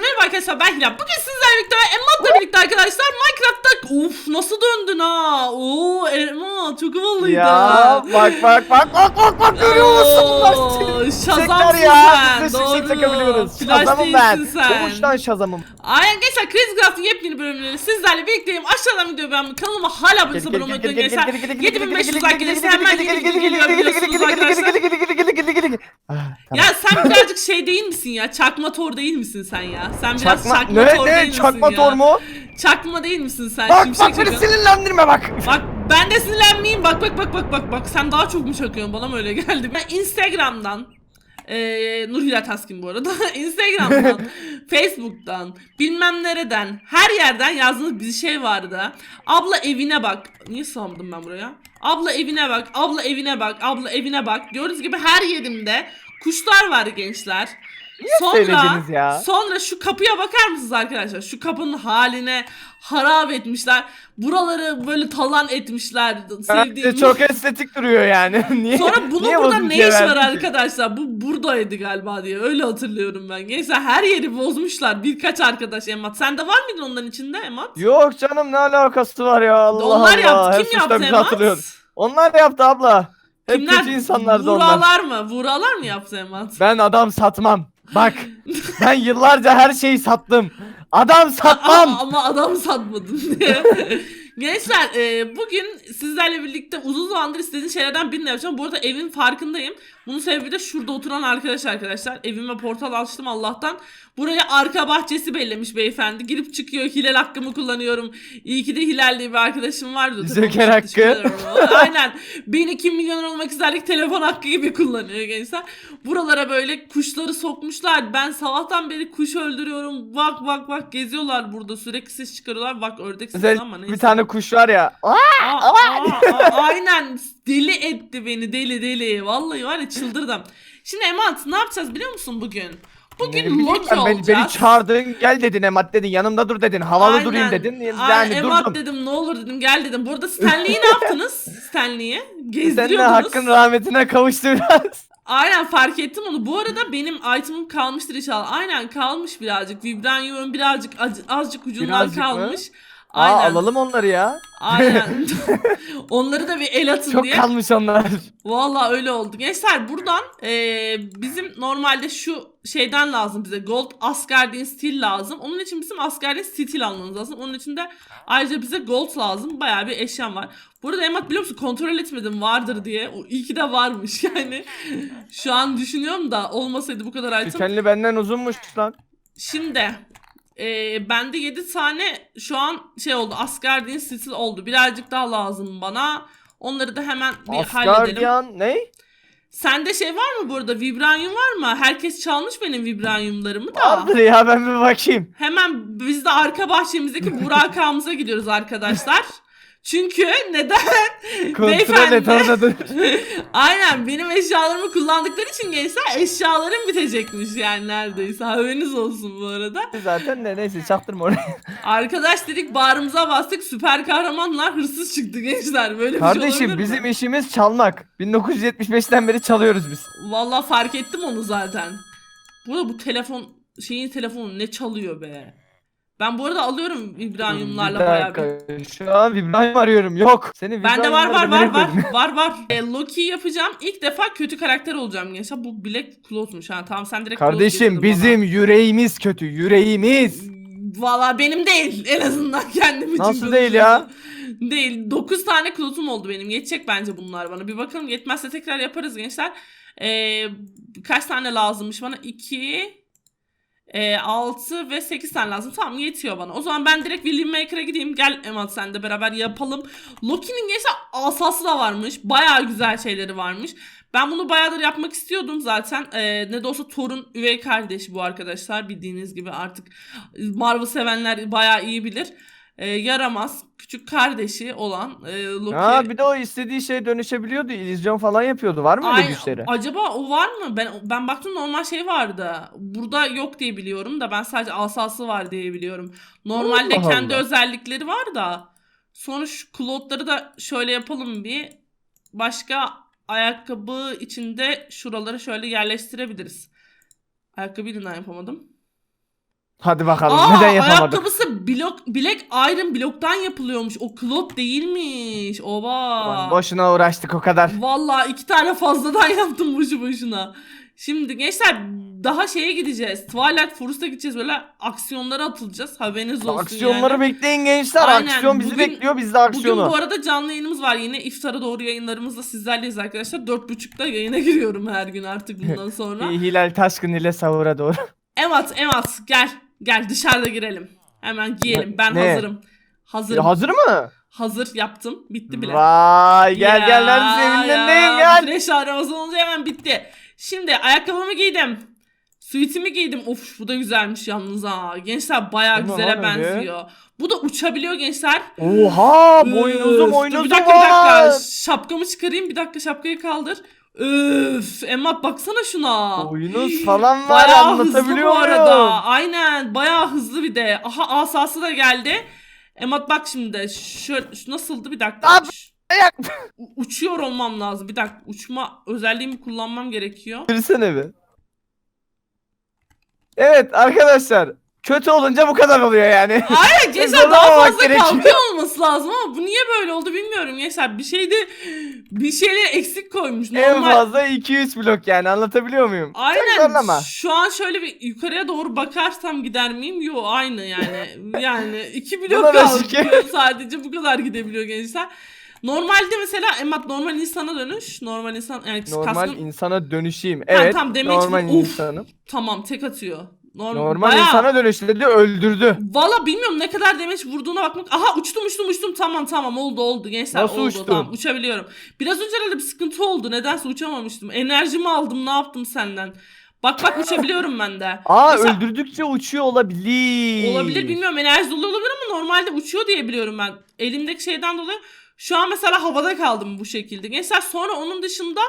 merhaba arkadaşlar ben Hilal. Bugün sizlerle birlikte ve Emmat'la birlikte arkadaşlar Minecraft'ta Uf nasıl döndün ha? Oo Emma çok havalıydı. Ya bak bak bak bak bak bak görüyor musun? Oo, Şimşekler Şazamsın ya. sen. Biz de şimşek Doğru. Flash Şazamım ben. değilsin sen. Doğuştan şazamım. Aynen gençler Crazy Craft'ın yepyeni bölümleri sizlerle birlikteyim. Aşağıdan videoyu beğenmeyi kanalıma hala abone olmayı unutmayın gençler. 7500 like gelirse hemen geliyor biliyorsunuz arkadaşlar. Ya sen birazcık şey değil misin ya? Çakma tor değil misin sen ya? Sen biraz çakma, Çakma ne tor ne misin çakma ya? tor mu? Çakma değil misin sen? Bak Şimşek bak beni çakıyorsun. sinirlendirme bak. Bak ben de sinirlenmeyeyim. Bak bak bak bak bak bak. Sen daha çok mu çakıyorsun? Bana mı öyle geldi? Ben Instagram'dan ee, Nur Hilal Taskin bu arada. Instagram'dan, Facebook'tan, bilmem nereden, her yerden yazdığınız bir şey vardı. Abla evine bak. Niye sığamadım ben buraya? Abla evine bak, abla evine bak, abla evine bak. Gördüğünüz gibi her yerimde kuşlar var gençler. Sonra, söylediniz ya? sonra şu kapıya bakar mısınız arkadaşlar? Şu kapının haline harap etmişler. Buraları böyle talan etmişler. Bence Sevdiğim. çok estetik duruyor yani. Niye? Sonra bunun niye burada ne bozuntuya iş var arkadaşlar? Bu buradaydı galiba diye. Öyle hatırlıyorum ben. Gençler her yeri bozmuşlar. Birkaç arkadaş Emat. Sen de var mıydın onların içinde Emat? Yok canım ne alakası var ya Allah Onlar Allah. yaptı. Hep Kim suçta yaptı bizi Emat? hatırlıyor. Onlar yaptı abla. Hep Kimler? kötü insanlardı onlar. Vuralar mı? Vuralar mı yaptı Emat? Ben adam satmam. Bak ben yıllarca her şeyi sattım. Adam satmam. ama adam satmadın diye. Gençler e, bugün sizlerle birlikte uzun zamandır istediğim şeylerden birini yapacağım. Bu arada evin farkındayım. Bunun sebebi de şurada oturan arkadaş arkadaşlar. Evime portal açtım Allah'tan. Buraya arka bahçesi bellemiş beyefendi. Girip çıkıyor. Hilal hakkımı kullanıyorum. İyi ki de Hilal diye bir arkadaşım vardı. Onun hakkı. Aynen. Beni kim milyoner olmak isterlik telefon hakkı gibi kullanıyor gençler. Buralara böyle kuşları sokmuşlar. Ben sabahtan beri kuş öldürüyorum. Bak bak bak geziyorlar burada. Sürekli ses çıkarıyorlar. Bak ördek sesi ama neyse. bir tane kuş var ya. Aa, aa, aa, aynen deli etti beni deli deli. Vallahi var ya çıldırdım. Şimdi Emat ne yapacağız biliyor musun bugün? Bugün Loki ben, olacağız. beni çağırdın gel dedin Emat dedin yanımda dur dedin havalı Aynen. durayım dedin yani Aynen, Emat durdum. dedim ne olur dedim gel dedim. Burada Stanley'i ne yaptınız? Stanley'i gezdiriyordunuz. hakkın rahmetine kavuştu biraz. Aynen fark ettim onu. Bu arada benim item'ım kalmıştır inşallah. Aynen kalmış birazcık. Vibranium'un birazcık azıcık ucundan Birazcık mı? Aa Aynen. alalım onları ya. Aynen. Onları da bir el atın Çok diye. kalmış onlar. Vallahi öyle oldu. Gençler buradan eee, bizim normalde şu şeyden lazım bize. Gold Asgardin Steel lazım. Onun için bizim Asgardin Steel almamız lazım. Onun için de ayrıca bize gold lazım. Bayağı bir eşyam var. Burada Emat biliyor musun kontrol etmedim vardır diye. O iyi ki de varmış yani. Şu an düşünüyorum da olmasaydı bu kadar item. Tükenli benden uzunmuş lan. Şimdi eee bende 7 tane şu an şey oldu. Asgardin Steel oldu. Birazcık daha lazım bana. Onları da hemen bir halledelim. Asgardian ne? Sende şey var mı burada? Vibranium var mı? Herkes çalmış benim vibraniumlarımı da. Vardır ya ben bir bakayım. Hemen biz de arka bahçemizdeki Burak ağamıza gidiyoruz arkadaşlar. Çünkü neden? Kontrol et orada dur. Aynen benim eşyalarımı kullandıkları için gençler eşyalarım bitecekmiş yani neredeyse. Haberiniz olsun bu arada. Zaten de neyse çaktırma orayı. Arkadaş dedik bağrımıza bastık süper kahramanlar hırsız çıktı gençler. Böyle bir şey Kardeşim mi? bizim işimiz çalmak. 1975'ten beri çalıyoruz biz. Vallahi fark ettim onu zaten. Burada bu telefon şeyin telefonu ne çalıyor be. Ben bu arada alıyorum vibranyumlarla Bir bayağı dakika, bir. Şu an vibranyum arıyorum. Yok. Senin Bende var var var var var var. E, Loki yapacağım. İlk defa kötü karakter olacağım gençler. Bu Black Cloth'muş ha. Tamam sen direkt Kardeşim bizim yüreğimiz kötü. Yüreğimiz. Valla benim değil. En azından kendim için. Nasıl değil ya? Değil. 9 tane Cloth'um oldu benim. Yetecek bence bunlar bana. Bir bakalım yetmezse tekrar yaparız gençler. Ee, kaç tane lazımmış bana? 2 e, 6 ve 8 tane lazım. Tamam yetiyor bana. O zaman ben direkt William Maker'a gideyim. Gel Emad sen de beraber yapalım. Loki'nin gençler asası da varmış. Baya güzel şeyleri varmış. Ben bunu bayağıdır yapmak istiyordum zaten. Ee, ne de olsa Thor'un üvey kardeşi bu arkadaşlar. Bildiğiniz gibi artık Marvel sevenler bayağı iyi bilir. Ee, yaramaz küçük kardeşi olan e, Loki. Ha bir de o istediği şey dönüşebiliyordu. İllüzyon falan yapıyordu. Var mı öyle Ay, güçleri? Acaba o var mı? Ben ben baktım normal şey vardı. Burada yok diye biliyorum da ben sadece asası var diye biliyorum. Normalde Allah kendi Allah. özellikleri var da. Sonra şu klotları da şöyle yapalım bir. Başka ayakkabı içinde şuraları şöyle yerleştirebiliriz. Ayakkabıyı neden yapamadım? Hadi bakalım Aa, neden yapamadık? ayakkabısı blok, bilek iron bloktan yapılıyormuş. O klot değilmiş. Oba. Ulan boşuna uğraştık o kadar. Vallahi iki tane fazladan yaptım boşu boşuna. Şimdi gençler daha şeye gideceğiz. Twilight Forest'a gideceğiz. Böyle aksiyonlara atılacağız. Haberiniz olsun Aksiyonları yani. bekleyin gençler. Aynen, Aksiyon bizi bugün- bekliyor biz de aksiyonu. Bugün bu arada canlı yayınımız var. Yine iftara doğru yayınlarımızda sizlerleyiz arkadaşlar. Dört buçukta yayına giriyorum her gün artık bundan sonra. Hilal Taşkın ile Savur'a doğru. Emat, Emat gel. Gel dışarıda girelim. Hemen giyelim. Ben Ne? hazırım. Hazırım. Hazır mı? Hazır yaptım. Bitti bile. Vay gel gel neredesin evindeyim gel. Fresh arabası olunca hemen bitti. Şimdi ayakkabımı giydim. Suitimi giydim. Of bu da güzelmiş yalnız ha. Gençler bayağı Bu ne güzele lan öyle? benziyor. Bu da uçabiliyor gençler. Oha Üf, boynuzum dur, Bir dakika bir dakika. var. Şapkamı çıkarayım. Bir dakika şapkayı kaldır. Öf. Emma baksana şuna. Boynuz falan var Bayağı hızlı anlatabiliyor bu arada. Aynen bayağı hızlı bir de. Aha asası da geldi. Emat bak şimdi. Şöyle şu nasıldı bir dakika. Abi, ayak- Uçuyor olmam lazım. Bir dakika uçma özelliğimi kullanmam gerekiyor. Girsene bir. Evet arkadaşlar. Kötü olunca bu kadar oluyor yani. Aynen gençler Zorlamamak daha fazla gerekiyor. kalkıyor olması lazım ama bu niye böyle oldu bilmiyorum gençler. Bir şeyde bir şeyler eksik koymuş. en Normal. fazla 2-3 blok yani anlatabiliyor muyum? Çok Aynen. zorlama. Şu an şöyle bir yukarıya doğru bakarsam gider miyim? Yo aynı yani. Yani iki blok Buna da şükür. kalkıyor sadece bu kadar gidebiliyor gençler. Normalde mesela Emat normal insana dönüş. Normal insan yani Normal kaskın- insana dönüşeyim. Evet. tamam, demek normal Uf. insanım. tamam tek atıyor. Normal, Normal bayağı- insana dönüştü dedi öldürdü. Valla bilmiyorum ne kadar demeç vurduğuna bakmak. Aha uçtum uçtum uçtum tamam tamam oldu oldu gençler Nasıl oldu uçtun? tamam uçabiliyorum. Biraz önce herhalde bir sıkıntı oldu nedense uçamamıştım. Enerjimi aldım ne yaptım senden. Bak bak uçabiliyorum ben de. Aa Mesela- öldürdükçe uçuyor olabilir. Olabilir bilmiyorum enerji dolu olabilir ama normalde uçuyor diye biliyorum ben. Elimdeki şeyden dolayı. Şu an mesela havada kaldım bu şekilde. Gençler sonra onun dışında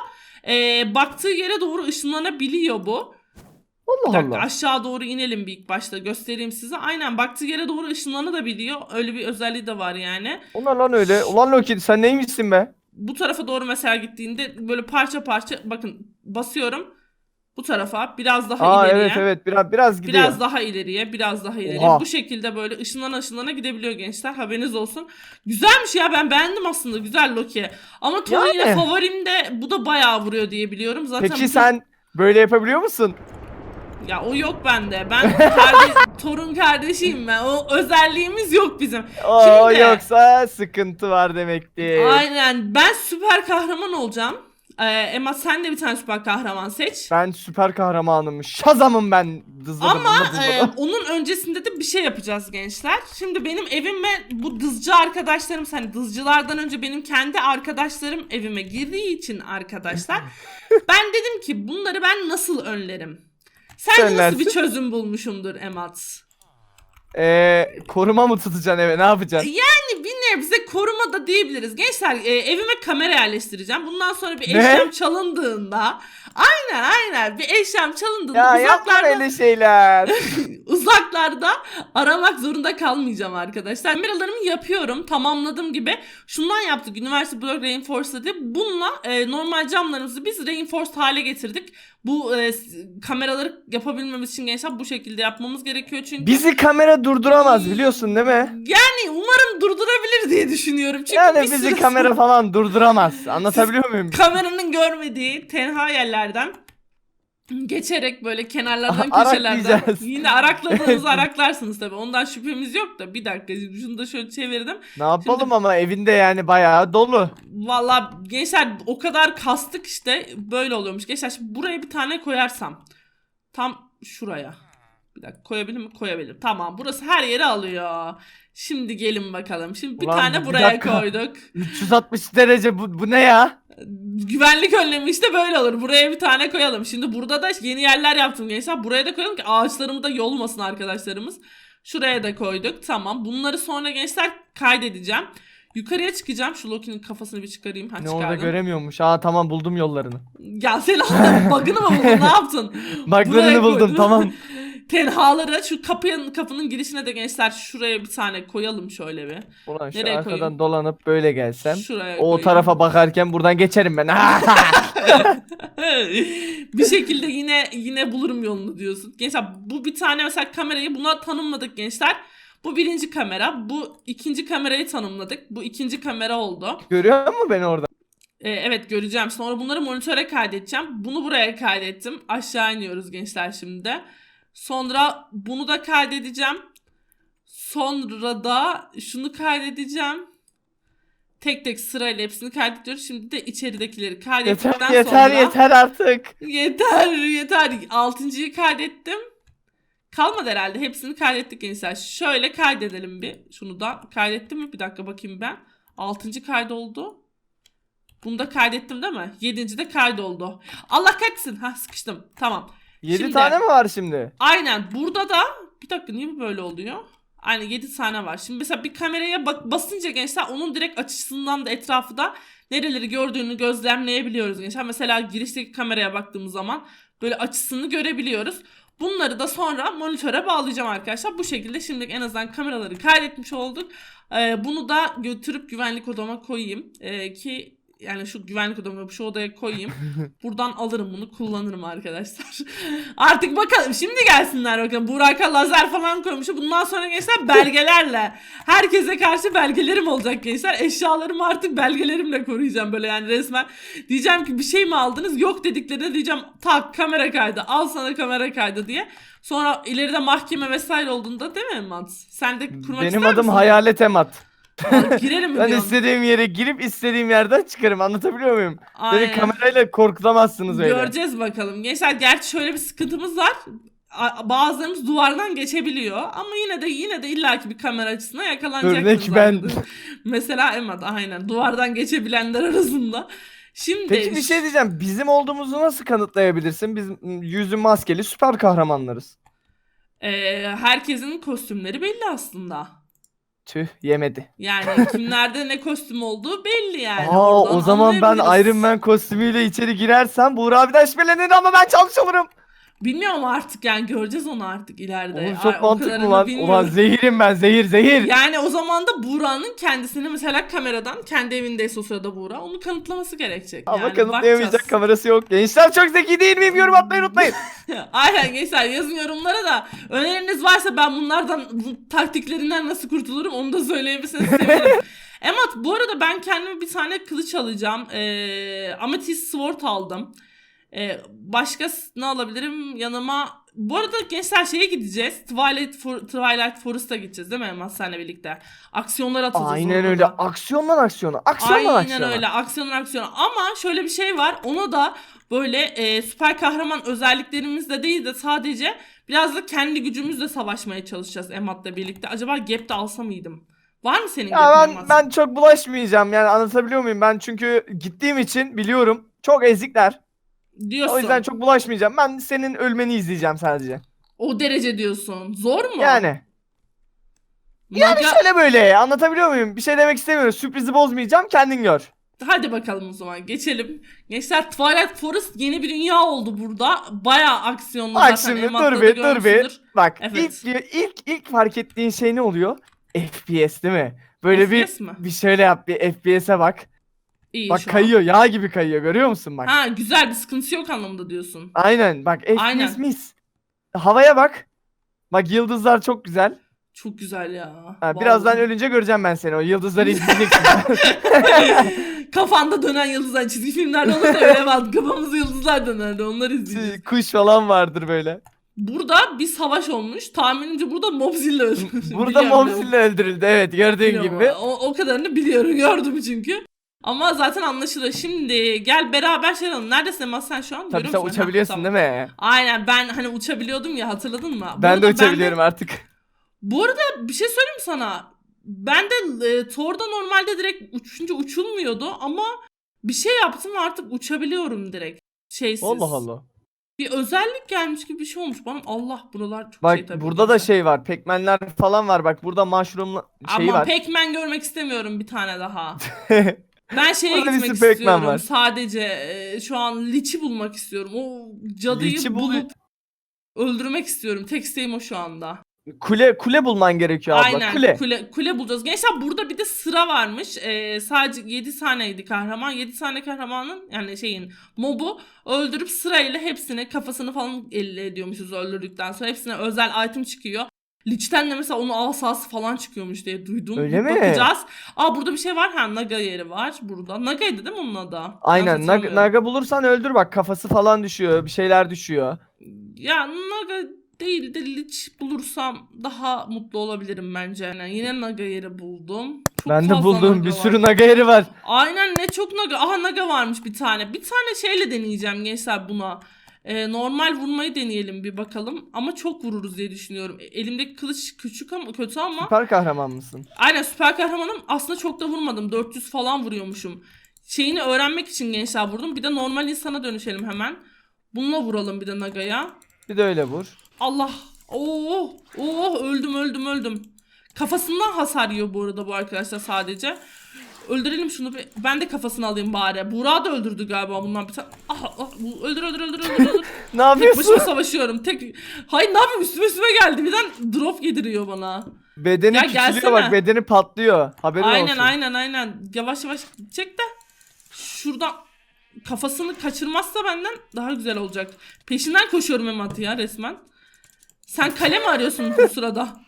eee, baktığı yere doğru ışınlanabiliyor bu. Bir Allah dakika Allah. aşağı doğru inelim bir ilk başta göstereyim size. Aynen baktığı yere doğru ışınlanabiliyor. Öyle bir özelliği de var yani. Ulan lan öyle. Ulan Loki sen neymişsin be? Bu tarafa doğru mesela gittiğinde böyle parça parça bakın basıyorum. Bu tarafa biraz daha Aa ileriye. evet evet biraz biraz gidiyor. Biraz daha ileriye, biraz daha ileriye. Oha. Bu şekilde böyle ışınlana ışınlana gidebiliyor gençler. Haberiniz olsun. Güzelmiş ya ben beğendim aslında. Güzel Loki. Ama yine Yani. favorim de bu da bayağı vuruyor diye biliyorum. Zaten Peki bütün- sen böyle yapabiliyor musun? Ya o yok bende. Ben kardeş, Thor'un kardeşiyim ben. O özelliğimiz yok bizim. Oo Şimdi- yoksa sıkıntı var demektir. Aynen. Ben süper kahraman olacağım. Ee, Emma sen de bir tane süper kahraman seç. Ben süper kahramanım. Şazamım ben. Dızladım, Ama e, onun öncesinde de bir şey yapacağız gençler. Şimdi benim evime bu dızcı arkadaşlarım hani dızcılardan önce benim kendi arkadaşlarım evime girdiği için arkadaşlar ben dedim ki bunları ben nasıl önlerim? Sen nasıl Önlersin. bir çözüm bulmuşumdur Emat? Ee, koruma mı tutacaksın eve ne yapacaksın? Yani bir nebze koruma da diyebiliriz. Gençler e, evime kamera yerleştireceğim. Bundan sonra bir Ne? eşyam çalındığında aynen aynen bir eşyam çalındığında Ya yapma uzaklarda öyle şeyler. uzaklarda aramak zorunda kalmayacağım arkadaşlar. Kameralarımı yapıyorum. Tamamladığım gibi. Şundan yaptık. Üniversite Blog Reinforced'ı. Bununla e, normal camlarımızı biz reinforced hale getirdik. Bu e, s- kameraları yapabilmemiz için gençler bu şekilde yapmamız gerekiyor çünkü. Bizi kamera durduramaz biliyorsun değil mi? Yani umarım durdurabilir diye düşünüyorum. Çünkü Yani bir bizi süre kamera falan durduramaz. Anlatabiliyor muyum? kameranın görmediği tenha yerlerden geçerek böyle kenarlardan Aha, köşelerden araklayacağız. yine arakladığınızı araklarsınız tabii. Ondan şüphemiz yok da bir dakika şunu da şöyle çevirdim. Ne yapalım ama evinde yani bayağı dolu. Valla gençler o kadar kastık işte böyle oluyormuş. Gençler şimdi buraya bir tane koyarsam tam şuraya. Bir dakika koyabilir mi? Koyabilirim. Tamam burası her yeri alıyor. Şimdi gelin bakalım. Şimdi bir Ulan tane bir buraya dakika. koyduk. 360 derece bu, bu ne ya? Güvenlik önlemi işte böyle olur. Buraya bir tane koyalım. Şimdi burada da yeni yerler yaptım gençler. Buraya da koyalım ki ağaçlarımı da yolmasın arkadaşlarımız. Şuraya da koyduk. Tamam. Bunları sonra gençler kaydedeceğim. Yukarıya çıkacağım. Şu Loki'nin kafasını bir çıkarayım. Ha, Ne orada çıkardım. göremiyormuş. Aa tamam buldum yollarını. Ya sen aldın. Bug'ını mı buldun? Ne yaptın? Buglarını buldum tamam. tenhaları şu kapının kapının girişine de gençler şuraya bir tane koyalım şöyle bir. Ulan şu Nereye arkadan koyayım? dolanıp böyle gelsem. Şuraya O koyayım. tarafa bakarken buradan geçerim ben. bir şekilde yine yine bulurum yolunu diyorsun. Gençler bu bir tane mesela kamerayı buna tanımladık gençler. Bu birinci kamera. Bu ikinci kamerayı tanımladık. Bu ikinci kamera oldu. Görüyor musun beni orada? Ee, evet göreceğim. Sonra bunları monitöre kaydedeceğim. Bunu buraya kaydettim. Aşağı iniyoruz gençler şimdi. Sonra bunu da kaydedeceğim. Sonra da şunu kaydedeceğim. Tek tek sırayla hepsini kaydediyoruz. Şimdi de içeridekileri kaydettikten Yeter yeter sonra... yeter artık. Yeter yeter. Altıncıyı kaydettim. Kalmadı herhalde. Hepsini kaydettik gençler. Şöyle kaydedelim bir. Şunu da kaydettim mi? Bir dakika bakayım ben. Altıncı kaydoldu. Bunu da kaydettim değil mi? Yedinci de kaydoldu. Allah kaçsın. Ha sıkıştım. Tamam. 7 Şimdi- tane mi var şimdi? Aynen. Burada da bir dakika niye bu böyle oluyor? Aynen 7 tane var. Şimdi mesela bir kameraya bak basınca gençler onun direkt açısından da etrafı da nereleri gördüğünü gözlemleyebiliyoruz gençler. Mesela girişteki kameraya baktığımız zaman böyle açısını görebiliyoruz. Bunları da sonra monitöre bağlayacağım arkadaşlar. Bu şekilde şimdi en azından kameraları kaydetmiş olduk. Ee, bunu da götürüp güvenlik odama koyayım. Ee, ki yani şu güvenlik odama şu odaya koyayım. Buradan alırım bunu kullanırım arkadaşlar. Artık bakalım şimdi gelsinler bakalım. Burak'a lazer falan koymuş. Bundan sonra gençler belgelerle. Herkese karşı belgelerim olacak gençler. Eşyalarımı artık belgelerimle koruyacağım böyle yani resmen. Diyeceğim ki bir şey mi aldınız? Yok dediklerinde diyeceğim tak kamera kaydı. Al sana kamera kaydı diye. Sonra ileride mahkeme vesaire olduğunda değil mi Mat? Sen de kurmak Benim ister adım misin? Hayalet Emat. Girelim mi Ben diyorsun? istediğim yere girip istediğim yerden çıkarım. Anlatabiliyor muyum? Beni Aynen. kamerayla korkutamazsınız öyle. Göreceğiz bakalım. Gençler gerçi şöyle bir sıkıntımız var. A- Bazılarımız duvardan geçebiliyor ama yine de yine de illaki bir kamera açısına. Örnek ben. arkadaşlar. Mesela Emad aynen duvardan geçebilenler arasında. Şimdi Peki bir şey diyeceğim. Bizim olduğumuzu nasıl kanıtlayabilirsin? Biz m, yüzü maskeli süper kahramanlarız. e, herkesin kostümleri belli aslında. Tüh yemedi. Yani kimlerde ne kostüm olduğu belli yani. Aa Oradan o zaman ben anlayabiliriz. Iron Man kostümüyle içeri girersem Buğra abiden şüphelenir ama ben çalmış olurum. Bilmiyorum artık yani göreceğiz onu artık ileride. Oğlum Ay, çok o mantıklı kadarını lan. bilmiyorum. Ulan zehirim ben zehir zehir. Yani o zaman da Buğra'nın kendisini mesela kameradan kendi evindeyse o sırada Buğra onu kanıtlaması gerekecek. Ama yani kanıtlayamayacak bakacağız. kamerası yok. Gençler çok zeki değil miyim? Yorum atmayı unutmayın. Aynen gençler yazın yorumlara da öneriniz varsa ben bunlardan bu taktiklerinden nasıl kurtulurum onu da söyleyebilirseniz sevinirim. Emat bu arada ben kendime bir tane kılıç alacağım. Ee, Amethyst Sword aldım. Ee, başka ne alabilirim yanıma? Bu arada gençler şeye gideceğiz. Twilight, For- Twilight Forest'a gideceğiz değil mi Emat senle birlikte? Aksiyonlar atacağız. Aynen orada öyle. da. Aksiyondan aksiyona. Aksiyondan Aynen aksiyona. öyle aksiyon aksiyon ama şöyle bir şey var ona da böyle e, süper kahraman özelliklerimizle değil de sadece biraz da kendi gücümüzle savaşmaya çalışacağız Emat'la birlikte. Acaba Gap'te alsa mıydım? Var mı senin Ya ben ben çok bulaşmayacağım yani anlatabiliyor muyum? Ben çünkü gittiğim için biliyorum. Çok ezikler. Diyorsun. O yüzden çok bulaşmayacağım. Ben senin ölmeni izleyeceğim sadece. O derece diyorsun. Zor mu? Yani. Yani Maga- şöyle böyle anlatabiliyor muyum? Bir şey demek istemiyorum. Sürprizi bozmayacağım. Kendin gör. Hadi bakalım o zaman geçelim. Gençler Twilight Forest yeni bir dünya oldu burada. Bayağı aksiyonlu Bak zaten şimdi dur bir dur bir. Bak Evet. ilk ilk ilk fark ettiğin şey ne oluyor? FPS değil mi? Böyle FPS bir mi? bir şöyle yap bir FPS'e bak. İyi Bak şu an. kayıyor yağ gibi kayıyor görüyor musun bak. Ha güzel bir sıkıntısı yok anlamında diyorsun. Aynen bak FPS Aynen. mis. Havaya bak. Bak yıldızlar çok güzel. Çok güzel ya. Ha, birazdan Vallahi. ölünce göreceğim ben seni. O yıldızları izleyeceksin. Kafanda dönen yıldızlar çizgi filmlerde olur da öyle var. Kafamızda yıldızlar dönerdi onları izleyeceğiz. Kuş falan vardır böyle. Burada bir savaş olmuş. Tahminimce burada Mobzilla öldürmüş. Burada Biliyorum, Mobzilla öldürüldü evet gördüğün biliyorum. gibi. O, o kadarını biliyorum gördüm çünkü. Ama zaten anlaşılır. Şimdi gel beraber şey yapalım. Neredesin Emad sen şu an? Tabii sen musun? Ha, uçabiliyorsun tamam. değil mi? Aynen ben hani uçabiliyordum ya hatırladın mı? Bu Ben de arada uçabiliyorum artık. Bu arada bir şey söyleyeyim mi sana. Ben de e, Thor'da normalde direkt uçunca uçulmuyordu ama bir şey yaptım ve artık uçabiliyorum direkt. Şeysiz. Allah Allah. Bir özellik gelmiş gibi bir şey olmuş bana. Allah buralar çok Bak şey tabii. burada da neyse. şey var. Pekmenler falan var. Bak burada mushroom şeyi Ama var. Pac-Man görmek istemiyorum bir tane daha. Ben şeye bir gitmek Pac-Man istiyorum. var. Sadece e, şu an Lich'i bulmak istiyorum. O cadıyı bul- bulup öldürmek istiyorum. Tek isteğim o şu anda. Kule kule bulman gerekiyor abla. Aynen Kule. kule. kule. bulacağız. Gençler burada bir de sıra varmış. Ee, sadece 7 taneydi kahraman. 7 tane kahramanın yani şeyin mobu öldürüp sırayla hepsini kafasını falan elde ediyormuşuz öldürdükten sonra. Hepsine özel item çıkıyor. Lich'ten de mesela onun asası falan çıkıyormuş diye duydum. Öyle mi? Bakacağız. Aa burada bir şey var. Ha Naga yeri var burada. Naga'ydı değil mi onun adı? Aynen. Naga, naga bulursan öldür bak kafası falan düşüyor. Bir şeyler düşüyor. Ya Naga değil de Lich bulursam daha mutlu olabilirim bence. Yani yine Naga yeri buldum. Çok ben de buldum. Bir var. sürü naga yeri var. Aynen ne çok Naga. Aha Naga varmış bir tane. Bir tane şeyle deneyeceğim gençler buna. Ee, normal vurmayı deneyelim bir bakalım. Ama çok vururuz diye düşünüyorum. E, Elimdeki kılıç küçük ama kötü ama. Süper kahraman mısın? Aynen süper kahramanım. Aslında çok da vurmadım. 400 falan vuruyormuşum. Şeyini öğrenmek için gençler vurdum. Bir de normal insana dönüşelim hemen. Bununla vuralım bir de Naga'ya. Bir de öyle vur. Allah. Oo, oo öldüm öldüm öldüm. Kafasından hasar yiyor bu arada bu arkadaşlar sadece. Öldürelim şunu bir. Ben de kafasını alayım bari. Buğra da öldürdü galiba bundan bir tane. Ah, ah, bu- öldür öldür öldür öldür öldür. Ne Tek yapıyorsun? başıma savaşıyorum. Tek Hayır ne yapayım üstüme üstüme geldi. Birden drop yediriyor bana. Bedeni Ya küçülüyor gelsene. bak bedeni patlıyor. Haberin aynen olsun. aynen aynen. Yavaş yavaş gidecek de şuradan kafasını kaçırmazsa benden daha güzel olacak. Peşinden koşuyorum Emat ya resmen. Sen kale mi arıyorsun bu sırada?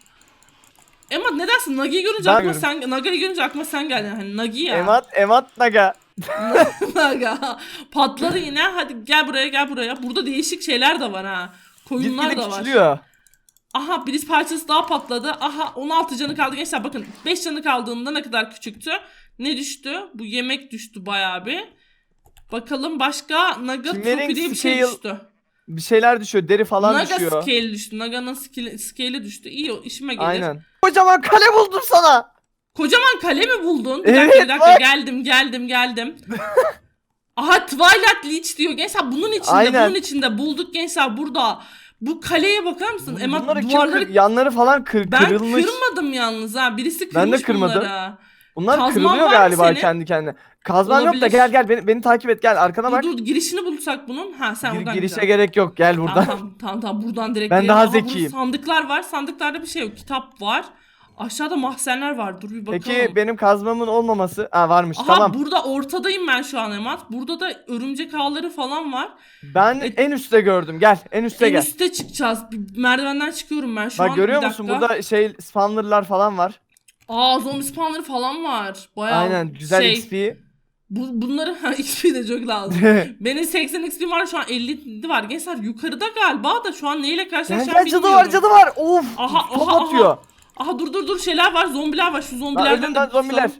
Emat ne dersin? Nagi'yi görünce aklıma sen Nagi'yi görünce aklıma sen geldin. Hani Nagi ya. Emat emat naga. Naga. Patladı yine. Hadi gel buraya gel buraya. Burada değişik şeyler de var ha. Koyunlar Gitgide da var. küçülüyor. Aha bir parçası daha patladı. Aha 16 canı kaldı. Gençler bakın 5 canı kaldığında ne kadar küçüktü. Ne düştü? Bu yemek düştü bayağı bir. Bakalım başka Naga Kimlerin Tropi diye bir şey scale düştü. Bir şeyler düşüyor. Deri falan Naga düşüyor. scale düştü. Naga'nın scale, scale'i düştü. İyi işime gelir. Aynen. Kocaman kale buldum sana. Kocaman kale mi buldun? Bir dakika bir dakika bak. geldim geldim geldim. Aha Twilight Leech diyor. Gençler bunun içinde Aynen. bunun içinde bulduk gençler burada. Bu kaleye bakar mısın? Emat Bunları kim duvarları kır- yanları falan kır, ben kırılmış. kırmadım yalnız ha. Birisi kırmış Ben de kırmadım. bunları. Bunlar Kazman kırılıyor var mı galiba senin? kendi kendine. Kazman yok da Olabilir. gel gel beni, beni takip et gel arkana Dur bak. dur girişini bulsak bunun. Ha sen Gir- oradan girişe gideceksin. gerek yok gel buradan. tamam tamam tamam buradan direkt Ben girelim. daha Aha, burada zekiyim. sandıklar var. Sandıklarda bir şey yok. Kitap var. Aşağıda mahzenler var.Dur bir bakalım. Peki benim kazmamın olmaması. Ha varmış Aha tamam. burada ortadayım ben şu an Emat. Burada da örümcek ağları falan var. Ben E- en üstte gördüm. Gel en üste en gel. üste çıkacağız. Bir merdivenden çıkıyorum ben şu Bak an. görüyor Bir musun? dakika. Burada şey spawnerlar falan var. Aa zombi spawner falan var. Bayağı Aynen güzel şey. XP. Bu, bunları ha XP de çok lazım. Benim 80 XP var şu an 50 var. Gençler yukarıda galiba da şu an neyle karşılaşacağım gel cadı bilmiyorum. var cadı var. Of. Aha, aha, atıyor. aha. Aha dur dur dur şeyler var zombiler var şu zombilerden de zombiler.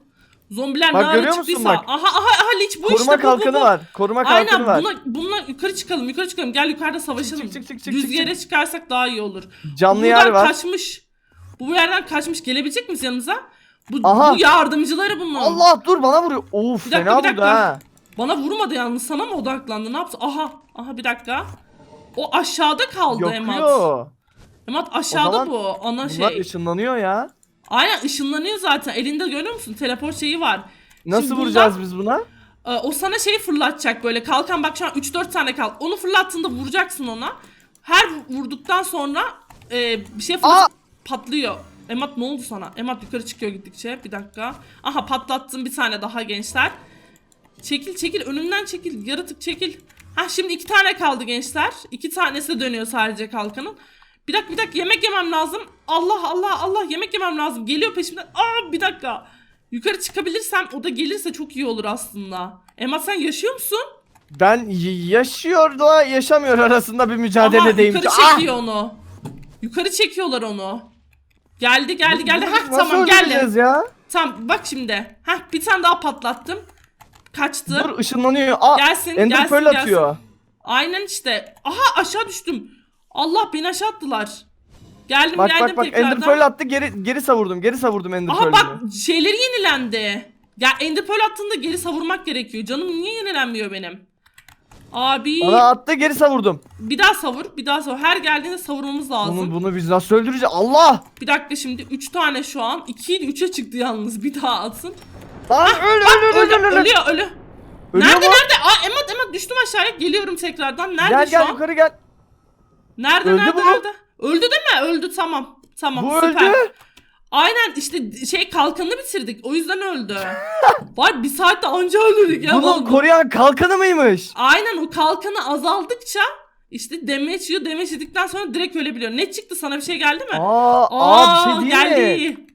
Zombiler Bak, ne ara çıktıysa. bak? Aha aha aha liç bu Koruma işte bu, bu, kalkanı bu. var. Koruma kalkanı Aynen var. buna, bununla yukarı çıkalım yukarı çıkalım gel yukarıda savaşalım. Çık, çık, çık, çık, Düz yere çıkarsak daha iyi olur. Canlı bu yer buradan var. kaçmış. Bu yerden kaçmış gelebilecek misin yanımıza? Bu, Aha. bu yardımcıları bunun. Allah dur bana vuruyor. Of Bir dakika, fena bir dakika. vurdu ha. Bana vurmadı yalnız sana mı odaklandı ne yaptı? Aha aha bir dakika. O aşağıda kaldı Emat. Yokuyor. Emat aşağıda bu ana Bunlar şey. ışınlanıyor ya. Aynen ışınlanıyor zaten. Elinde görüyor musun? Teleport şeyi var. Nasıl Şimdi vuracağız biz buna? Ee, o sana şeyi fırlatacak böyle. Kalkan bak şu an 3-4 tane kal. Onu fırlattığında vuracaksın ona. Her vurduktan sonra e, bir şey fırlat! Patlıyor. Emat ne oldu sana? Emat yukarı çıkıyor gittikçe. Bir dakika. Aha patlattım bir tane daha gençler. Çekil çekil önümden çekil. Yaratık çekil. Ha şimdi iki tane kaldı gençler. İki tanesi de dönüyor sadece kalkanın. Bir dakika bir dakika yemek yemem lazım. Allah Allah Allah yemek yemem lazım. Geliyor peşimden. Aa bir dakika. Yukarı çıkabilirsem o da gelirse çok iyi olur aslında. Emat sen yaşıyor musun? Ben yaşıyor da yaşamıyor arasında bir mücadeledeyim. Aha, yukarı Ah! çekiyor onu. Yukarı çekiyorlar onu. Geldi geldi geldi. Hah nasıl tamam geldi. ya? Tamam bak şimdi. Hah bir tane daha patlattım. Kaçtı. Dur ışınlanıyor. Aa, Gelsin, Ender gelsin, Pearl gelsin. atıyor. Aynen işte. Aha aşağı düştüm. Allah beni aşağı attılar. Geldim Bak geldim bak bak tekrardan. Ender Pearl attı geri geri savurdum. Geri savurdum Ender Aha bak şeyleri yenilendi. Ya Ender Pearl attığında geri savurmak gerekiyor. Canım niye yenilenmiyor benim? Abi Bana attı geri savurdum. bir daha savur bir daha savur. Her geldiğinde savurmamız lazım. Bunu, bunu biz nasıl öldüreceğiz? Allah! Bir dakika şimdi 3 tane şu an. 2 idi 3'e çıktı yalnız. Bir daha atsın. Lan öl öl öl öl Ölü, öl öl. ölüyor ölü. Ölüyor nerede mu? nerede? Aa Emat Emat düştüm aşağıya. Geliyorum tekrardan. Nerede Gel şu gel an? yukarı gel. Nerede Öldü nerede bu. nerede? Öldü değil mi? Öldü tamam. Tamam Bu süper. öldü. Aynen işte şey kalkanını bitirdik. O yüzden öldü. Var bir saatte anca öldürdük ya. Bunu Vallahi- koruyan kalkanı mıymış? Aynen o kalkanı azaldıkça işte damage yiyor. Damage yedikten sonra direkt ölebiliyor. Ne çıktı sana bir şey geldi mi? Aa, aa, bir şey değil mi? geldi.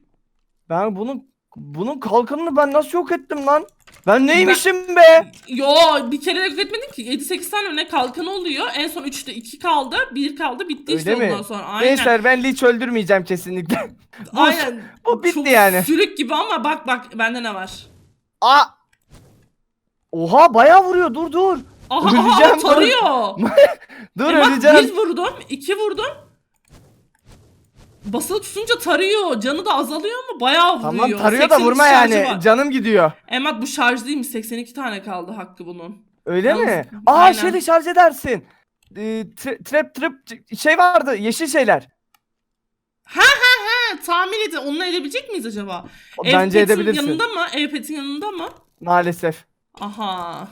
Ben bunun bunun kalkanını ben nasıl yok ettim lan? Ben neymişim be? Yo bir kere de yok etmedin ki. 7-8 tane ne kalkanı oluyor. En son 3'te 2 kaldı. 1 kaldı. Bitti Öyle işte mi? ondan sonra. Aynen. Gençler ben Lich öldürmeyeceğim kesinlikle. bu- Aynen. bu bitti Çok yani. Sürük gibi ama bak bak bende ne var. Aa! Oha bayağı vuruyor dur dur. Aha Öleceğim aha tarıyor. Dur E bak, öleceğim. Bir vurdum, iki vurdum. Basılı tutunca tarıyor. Canı da azalıyor ama bayağı vuruyor. Tamam tarıyor da 82 vurma şarjı yani. var. Canım gidiyor. Emat bu şarjlıymış. 82 tane kaldı hakkı bunun. Öyle Yalnız- mi? Aa Aynen. şeyle şarj edersin. Ee, tra- trap trap şey vardı yeşil şeyler. Ha tahmin edin. Onunla edebilecek miyiz acaba? Bence Evpet'in edebilirsin. yanında mı? Evpet'in yanında mı? Maalesef. Aha.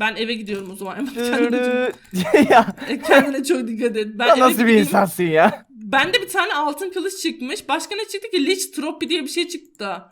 Ben eve gidiyorum o zaman. Kendine, ya çok, kendine çok dikkat et. Ben eve nasıl bir gideyim. insansın ya? Bende bir tane altın kılıç çıkmış. Başka ne çıktı ki? Lich Trophy diye bir şey çıktı.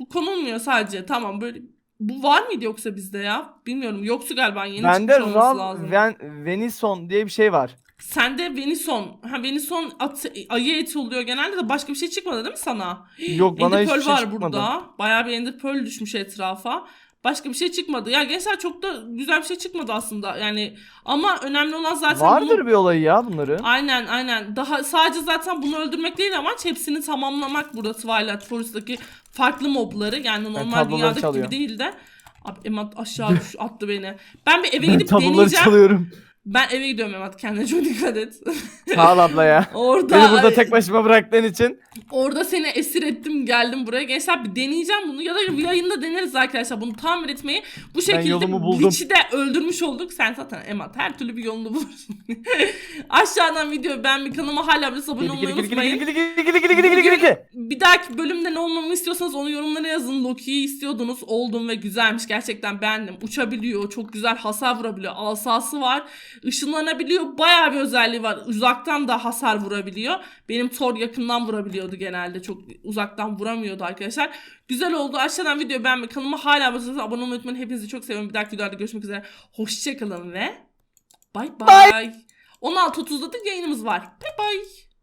Bu konulmuyor sadece. Tamam böyle. Bu var mıydı yoksa bizde ya? Bilmiyorum. Yoksu galiba yeni Bende çıkmış olması Ral lazım. Ven Venison diye bir şey var. Sende Venison. Ha Venison at, ayı eti oluyor genelde de başka bir şey çıkmadı değil mi sana? Yok bana Ender hiçbir Pearl şey var çıkmadı. burada. Bayağı bir Ender Pearl düşmüş etrafa. Başka bir şey çıkmadı. Ya gençler çok da güzel bir şey çıkmadı aslında. Yani ama önemli olan zaten Vardır bunu- bir olayı ya bunların. Aynen aynen. Daha sadece zaten bunu öldürmek değil amaç hepsini tamamlamak burada Twilight Forest'taki farklı mobları. Yani normal tabloları dünyadaki çalıyor. gibi değil de. Abi Emat aşağı düş, attı beni. Ben bir eve gidip deneyeceğim. çalıyorum. Ben eve gidiyorum Mehmet kendine çok dikkat et. Sağ ol abla ya. Orada, Beni burada tek başıma bıraktığın için. Orada seni esir ettim geldim buraya. Gençler bir deneyeceğim bunu ya da yayında deneriz arkadaşlar bunu tamir etmeyi. Bu şekilde Witch'i de öldürmüş olduk. Sen zaten Emat her türlü bir yolunu bulursun. Aşağıdan video ben bir kanalıma hala bir abone olmayı unutmayın. Bir dahaki bölümde ne olmamı istiyorsanız onu yorumlara yazın. Loki'yi istiyordunuz oldum ve güzelmiş gerçekten beğendim. Uçabiliyor çok güzel hasar vurabiliyor asası var ışınlanabiliyor. Bayağı bir özelliği var. Uzaktan da hasar vurabiliyor. Benim Thor yakından vurabiliyordu genelde. Çok uzaktan vuramıyordu arkadaşlar. Güzel oldu. Aşağıdan video beğenmeyi, kanalıma hala abone olmayı unutmayın. Hepinizi çok seviyorum. Bir dahaki videoda görüşmek üzere. Hoşçakalın ve bay bay. 16.30'da da yayınımız var. Bay bay.